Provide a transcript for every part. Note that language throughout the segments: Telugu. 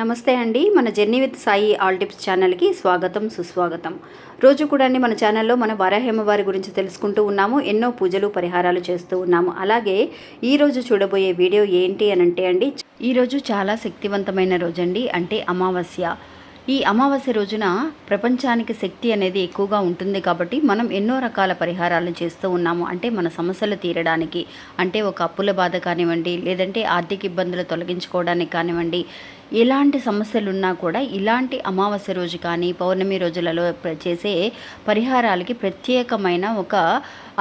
నమస్తే అండి. మన journey with Sai all tips ఛానల్కి స్వాగతం సుస్వాగతం. రోజు కూడా అండి మన ఛానల్లో మన వారాహేమవారి గురించి తెలుసుకుంటూ ఉన్నాము ఎన్నో పూజలు పరిహారాలు చేస్తూ ఉన్నాము. అలాగే ఈరోజు చూడబోయే వీడియో ఏంటి అని అంటే అండి ఈరోజు చాలా శక్తివంతమైన రోజండి అంటే అమావాస్య. ఈ అమావాస్య రోజున ప్రపంచానికి శక్తి అనేది ఎక్కువగా ఉంటుంది కాబట్టి మనం ఎన్నో రకాల పరిహారాలు చేస్తూ ఉన్నాము. అంటే మన సమస్యలు తీరడానికి అంటే ఒక అప్పుల బాధ కానివ్వండి లేదంటే ఆర్థిక ఇబ్బందులు తొలగించుకోవడానికి కానివ్వండి ఎలాంటి సమస్యలు ఉన్నా కూడా ఇలాంటి అమావాస్య రోజు కానీ పౌర్ణమి రోజులలో చేసే పరిహారాలకి ప్రత్యేకమైన ఒక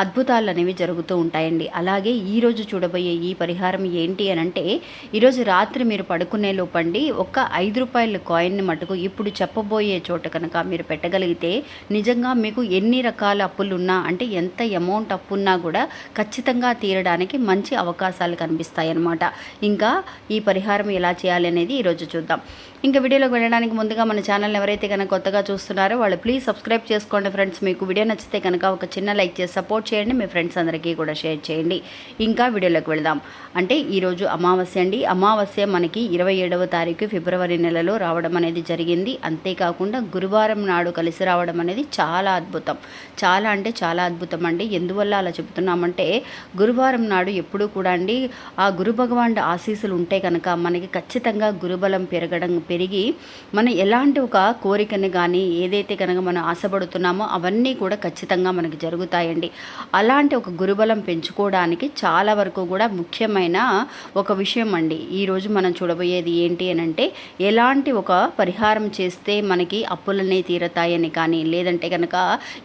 అద్భుతాలు అనేవి జరుగుతూ ఉంటాయండి. అలాగే ఈరోజు చూడబోయే ఈ పరిహారం ఏంటి అని అంటే ఈరోజు రాత్రి మీరు పడుకునే లోపండి ఒక ఐదు రూపాయల కాయిన్ని మటుకు ఇప్పుడు చెప్పబోయే చోట కనుక మీరు పెట్టగలిగితే నిజంగా మీకు ఎన్ని రకాల అప్పులు ఉన్నా అంటే ఎంత అమౌంట్ అప్పు ఉన్నా కూడా ఖచ్చితంగా తీరడానికి మంచి అవకాశాలు కనిపిస్తాయన్నమాట. ఇంకా ఈ పరిహారం ఎలా చేయాలి అనేది ఈరోజు చూద్దాం. ఇంకా వీడియోలోకి వెళ్ళడానికి ముందుగా మన ఛానల్ ఎవరైతే కనుక కొత్తగా చూస్తున్నారో వాళ్ళు ప్లీజ్ సబ్స్క్రైబ్ చేసుకోండి ఫ్రెండ్స్ మీకు వీడియో నచ్చితే కనుక ఒక చిన్న లైక్ చేసి సపోర్ట్ చేయండి. మీ ఫ్రెండ్స్ అందరికీ కూడా షేర్ చేయండి. ఇంకా వీడియోలోకి వెళదాం. అంటే ఈరోజు అమావాస్య అండి. అమావాస్య మనకి ఇరవై ఏడవ తారీఖు ఫిబ్రవరి నెలలో రావడం అనేది జరిగింది. అంతేకాకుండా గురువారం నాడు కలిసి రావడం అనేది చాలా అద్భుతం. చాలా అంటే చాలా అద్భుతం అండి. ఎందువల్ల అలా చెబుతున్నామంటే గురువారం నాడు ఎప్పుడూ కూడా అండి ఆ గురు భగవాన్ ఆశీస్సులు ఉంటే కనుక మనకి ఖచ్చితంగా గురుబలం పెరగడం పెరిగి మనం ఎలాంటి ఒక కోరికని కానీ ఏదైతే కనుక మనం ఆశపడుతున్నామో అవన్నీ కూడా ఖచ్చితంగా మనకి జరుగుతాయండి. అలాంటి ఒక గురుబలం పెంచుకోవడానికి చాలా వరకు కూడా ముఖ్యమైన ఒక విషయం అండి. ఈరోజు మనం చూడబోయేది ఏంటి అని అంటే ఎలాంటి ఒక పరిహారం చేస్తే మనకి అప్పులనే తీరతాయని కానీ లేదంటే కనుక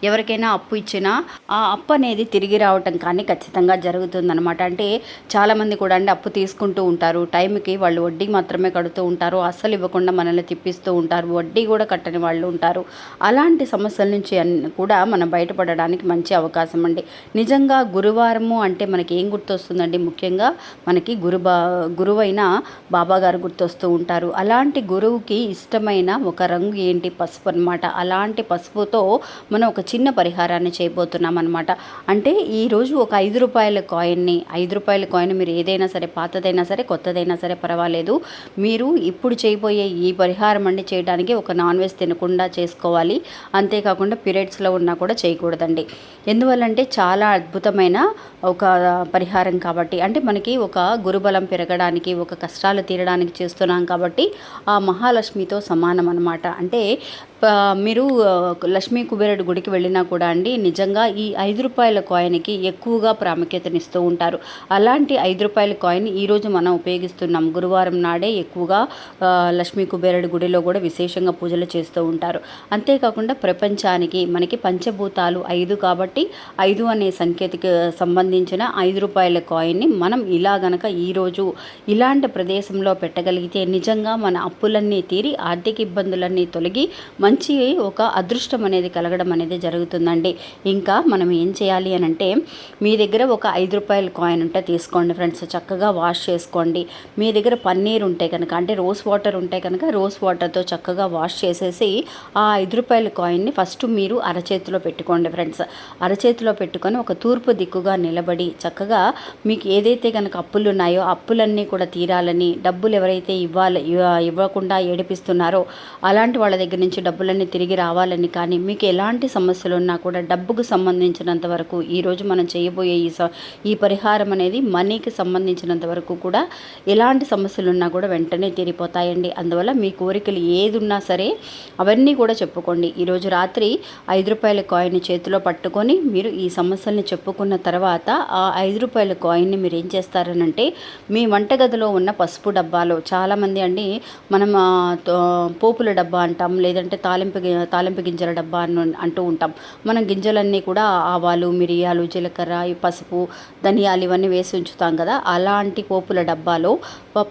ఎవరికైనా అప్పు ఇచ్చినా ఆ అప్పు అనేది తిరిగి రావటం కానీ ఖచ్చితంగా జరుగుతుందన్నమాట. అంటే చాలామంది కూడా అండి అప్పు తీసుకుంటూ ఉంటారు. టైంకి వాళ్ళు వడ్డీ మాత్రమే కడుతూ ఉంటారు. అస్సలు ఇవ్వకుండా మనల్ని తిప్పిస్తూ ఉంటారు. వడ్డీ కూడా కట్టని వాళ్ళు ఉంటారు. అలాంటి సమస్యల నుంచి కూడా మనం బయటపడడానికి మంచి అవకాశం అండి. నిజంగా గురువారము అంటే మనకి ఏం గుర్తొస్తుందండి? ముఖ్యంగా మనకి గురు బా గురువైన బాబాగారు గుర్తొస్తూ ఉంటారు. అలాంటి గురువుకి ఇష్టమైన ఒక రంగు ఏంటి? పసుపు అనమాట అలాంటి పసుపుతో మనం ఒక చిన్న పరిహారాన్ని చేయబోతున్నాం అనమాట అంటే ఈరోజు ఒక ఐదు రూపాయల కాయిన్ని ఐదు రూపాయల కాయిన్ మీరు ఏదైనా సరే పాతదైనా సరే కొత్తదైనా సరే పర్వాలేదు. మీరు ఇప్పుడు చేయబోయే ఈ పరిహారం అండి చేయడానికి ఒక నాన్ వెజ్ తినకుండా చేసుకోవాలి. అంతేకాకుండా పీరియడ్స్లో ఉన్నా కూడా చేయకూడదండి. ఎందువల్లంటే చాలా అద్భుతమైన ఒక పరిహారం కాబట్టి అంటే మనకి ఒక గురుబలం పెరగడానికి ఒక కష్టాలు తీరడానికి చేస్తున్నాం కాబట్టి ఆ మహాలక్ష్మితో సమానం అనమాట అంటే మీరు లక్ష్మీ కుబేరుడు గుడికి వెళ్ళినా కూడా అండి నిజంగా ఈ ఐదు రూపాయల కాయిన్కి ఎక్కువగా ప్రాముఖ్యతనిస్తూ ఉంటారు. అలాంటి ఐదు రూపాయల కాయిన్ ఈరోజు మనం ఉపయోగిస్తున్నాం. గురువారం నాడే ఎక్కువగా లక్ష్మీ కుబేరుడు గుడిలో కూడా విశేషంగా పూజలు చేస్తూ ఉంటారు. అంతేకాకుండా ప్రపంచానికి మనకి పంచభూతాలు ఐదు కాబట్టి ఐదు అనే సంఖ్యకి సంబంధించిన ఐదు రూపాయల కాయిన్ని మనం ఇలా గనక ఈరోజు ఇలాంటి ప్రదేశంలో పెట్టగలిగితే నిజంగా మన అప్పులన్నీ తీరి ఆర్థిక ఇబ్బందులన్నీ తొలగి మంచి ఒక అదృష్టం అనేది కలగడం అనేది జరుగుతుందండి. ఇంకా మనం ఏం చేయాలి అని అంటే మీ దగ్గర ఒక ఐదు రూపాయల కాయిన్ ఉంటే తీసుకోండి ఫ్రెండ్స్. చక్కగా వాష్ చేసుకోండి. మీ దగ్గర పన్నీర్ ఉంటే కనుక అంటే రోస్ వాటర్ ఉంటే కనుక రోస్ వాటర్తో చక్కగా వాష్ చేసేసి ఆ ఐదు రూపాయల కాయిన్ని ఫస్ట్ మీరు అరచేతిలో పెట్టుకోండి ఫ్రెండ్స్. అరచేతిలో పెట్టుకొని ఒక తూర్పు దిక్కుగా నిలబడి చక్కగా మీకు ఏదైతే కనుక అప్పులు ఉన్నాయో అప్పులన్నీ కూడా తీరాలని డబ్బులు ఎవరైతే ఇవ్వాలి ఇవ్వకుండా ఏడిపిస్తున్నారో అలాంటి వాళ్ళ దగ్గర నుంచి డబ్బు డబ్బులన్నీ తిరిగి రావాలని కానీ మీకు ఎలాంటి సమస్యలు ఉన్నా కూడా డబ్బుకు సంబంధించినంత వరకు ఈరోజు మనం చేయబోయే ఈ స ఈ పరిహారం అనేది మనీకి సంబంధించినంత వరకు కూడా ఎలాంటి సమస్యలు ఉన్నా కూడా వెంటనే తీరిపోతాయండి. అందువల్ల మీ కోరికలు ఏది ఉన్నా సరే అవన్నీ కూడా చెప్పుకోండి. ఈరోజు రాత్రి ఐదు రూపాయల కాయిన్ చేతిలో పట్టుకొని మీరు ఈ సమస్యల్ని చెప్పుకున్న తర్వాత ఆ ఐదు రూపాయల కాయిన్ని మీరు ఏం చేస్తారనంటే మీ వంటగదిలో ఉన్న పసుపు డబ్బాలో చాలామంది అండి మనం తో- పోపుల డబ్బా అంటాం లేదంటే తాలింపు తాలింపు గింజల డబ్బా అని అంటూ ఉంటాం. మనం గింజలన్నీ కూడా ఆవాలు మిరియాలు జీలకర్ర పసుపు ధనియాలు ఇవన్నీ వేసి ఉంచుతాం కదా. అలాంటి పోపుల డబ్బాలో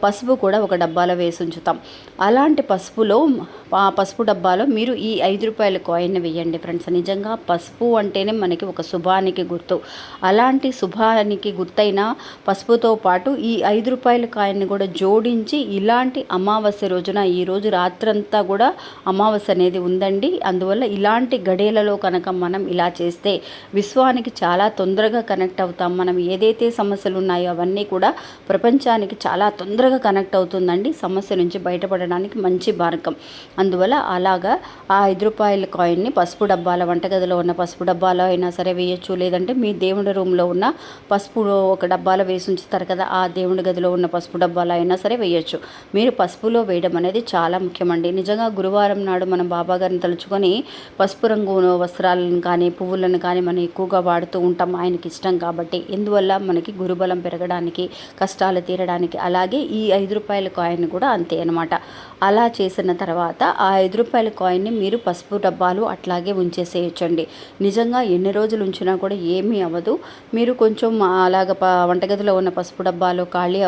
పసుపు కూడా ఒక డబ్బాలో వేసి ఉంచుతాం. అలాంటి పసుపులో ఆ పసుపు డబ్బాలో మీరు ఈ ఐదు రూపాయల కాయిన్ వేయండి ఫ్రెండ్స్. నిజంగా పసుపు అంటేనే మనకి ఒక శుభానికి గుర్తు. అలాంటి శుభానికి గుర్తైన పసుపుతో పాటు ఈ ఐదు రూపాయల కాయిన్ని కూడా జోడించి ఇలాంటి అమావాస్య రోజున ఈ రోజు రాత్రంతా కూడా అమావాస్య అనేది ఉందండి. అందువల్ల ఇలాంటి గడియలలో కనుక మనం ఇలా చేస్తే విశ్వానికి చాలా తొందరగా కనెక్ట్ అవుతాం. మనం ఏదైతే సమస్యలు ఉన్నాయో అవన్నీ కూడా ప్రపంచానికి చాలా తొందరగా కనెక్ట్ అవుతుందండి. సమస్య నుంచి బయటపడడానికి మంచి మార్గం. అందువల్ల అలాగా ఆ ఐదు రూపాయల కాయిన్ని పసుపు డబ్బాల వంటగదిలో ఉన్న పసుపు డబ్బాలో అయినా సరే వేయచ్చు. లేదంటే మీ దేవుడి రూమ్లో ఉన్న పసుపు ఒక డబ్బాలో వేసి ఉంచుతారు కదా ఆ దేవుడి గదిలో ఉన్న పసుపు డబ్బాలో అయినా సరే వేయచ్చు. మీరు పసుపులో వేయడం అనేది చాలా ముఖ్యమండి. నిజంగా గురువారం నాడు మనం బాబా గారిని తలుచుకొని పసుపు రంగు వస్త్రాలను కానీ పువ్వులను కానీ మనం ఎక్కువగా వాడుతూ ఉంటాం ఆయనకి ఇష్టం కాబట్టి. ఎందువల్ల మనకి గురుబలం పెరగడానికి కష్టాలు తీరడానికి అలాగే ఈ ఐదు రూపాయల కాయిన్ కూడా అంతే అనమాట అలా చేసిన తర్వాత ఆ ఐదు రూపాయల కాయిన్ని మీరు పసుపు డబ్బాలు అట్లాగే ఉంచేసేయచ్చండి. నిజంగా ఎన్ని రోజులు ఉంచినా కూడా ఏమీ అవ్వదు. మీరు కొంచెం అలాగ ప వంటగదిలో ఉన్న పసుపు డబ్బాలు ఖాళీ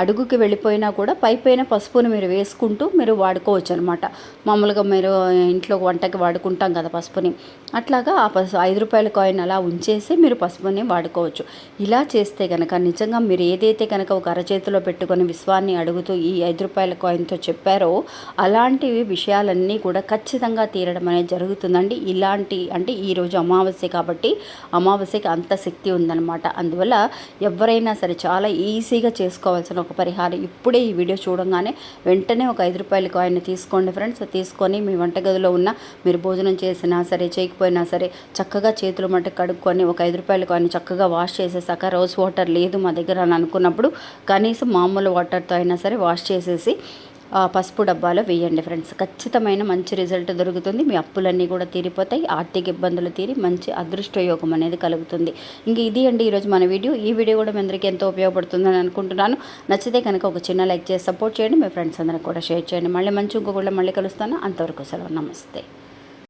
అడుగుకి వెళ్ళిపోయినా కూడా పై పైన పసుపును మీరు వేసుకుంటూ మీరు వాడుకోవచ్చు అనమాట మామూలుగా మీరు ఇంట్లో వంటకి వాడుకుంటాం కదా పసుపుని. అట్లాగా ఆ పసు ఐదు రూపాయల కాయిన్ అలా ఉంచేసి మీరు పసుపుని వాడుకోవచ్చు. ఇలా చేస్తే కనుక నిజంగా మీరు ఏదైతే కనుక ఒక అరచేతిలో పెట్టుకొని విశ్వాన్ని అడుగుతూ ఈ ఐదు రూపాయల కాయిన్తో చెప్పారో అలాంటివి విషయాలన్నీ కూడా ఖచ్చితంగా తీరడం అనేది జరుగుతుందండి. ఇలాంటి అంటే ఈరోజు అమావాస్య కాబట్టి అమావాస్యకి అంత శక్తి ఉందన్నమాట. అందువల్ల ఎవరైనా సరే చాలా ఈజీగా చేసుకోవాల్సిన ఒక పరిహారం. ఇప్పుడే ఈ వీడియో చూడంగానే వెంటనే ఒక ఐదు రూపాయల కాయిన్ తీసుకోండి ఫ్రెండ్స్. తీసుకొని మీ వంటగదిలో ఉన్న మీరు భోజనం చేసినా సరే చేయకపోయినా సరే చక్కగా చేతులు మట్ట కడుక్కొని ఒక ఐదు రూపాయలు కానీ చక్కగా వాష్ చేసేసాక రోజ్ వాటర్ లేదు మా దగ్గర అని అనుకున్నప్పుడు కనీసం మామూలు వాటర్తో అయినా సరే వాష్ చేసేసి పసుపు డబ్బాలో వేయండి ఫ్రెండ్స్. ఖచ్చితమైన మంచి రిజల్ట్ దొరుకుతుంది. మీ అప్పులన్నీ కూడా తీరిపోతాయి. ఆర్థిక ఇబ్బందులు తీరి మంచి అదృష్టయోగం అనేది కలుగుతుంది. ఇంక ఇది అండి ఈరోజు మన వీడియో. ఈ వీడియో కూడా మీ అందరికీ ఎంతో ఉపయోగపడుతుందని అనుకుంటున్నాను. నచ్చితే కనుక ఒక చిన్న లైక్ చేసి సపోర్ట్ చేయండి. మీ ఫ్రెండ్స్ అందరికి కూడా షేర్ చేయండి. మళ్ళీ మంచి ఇంకొకళ్ళు మళ్ళీ కలుస్తాను. అంతవరకు సెలవు. నమస్తే.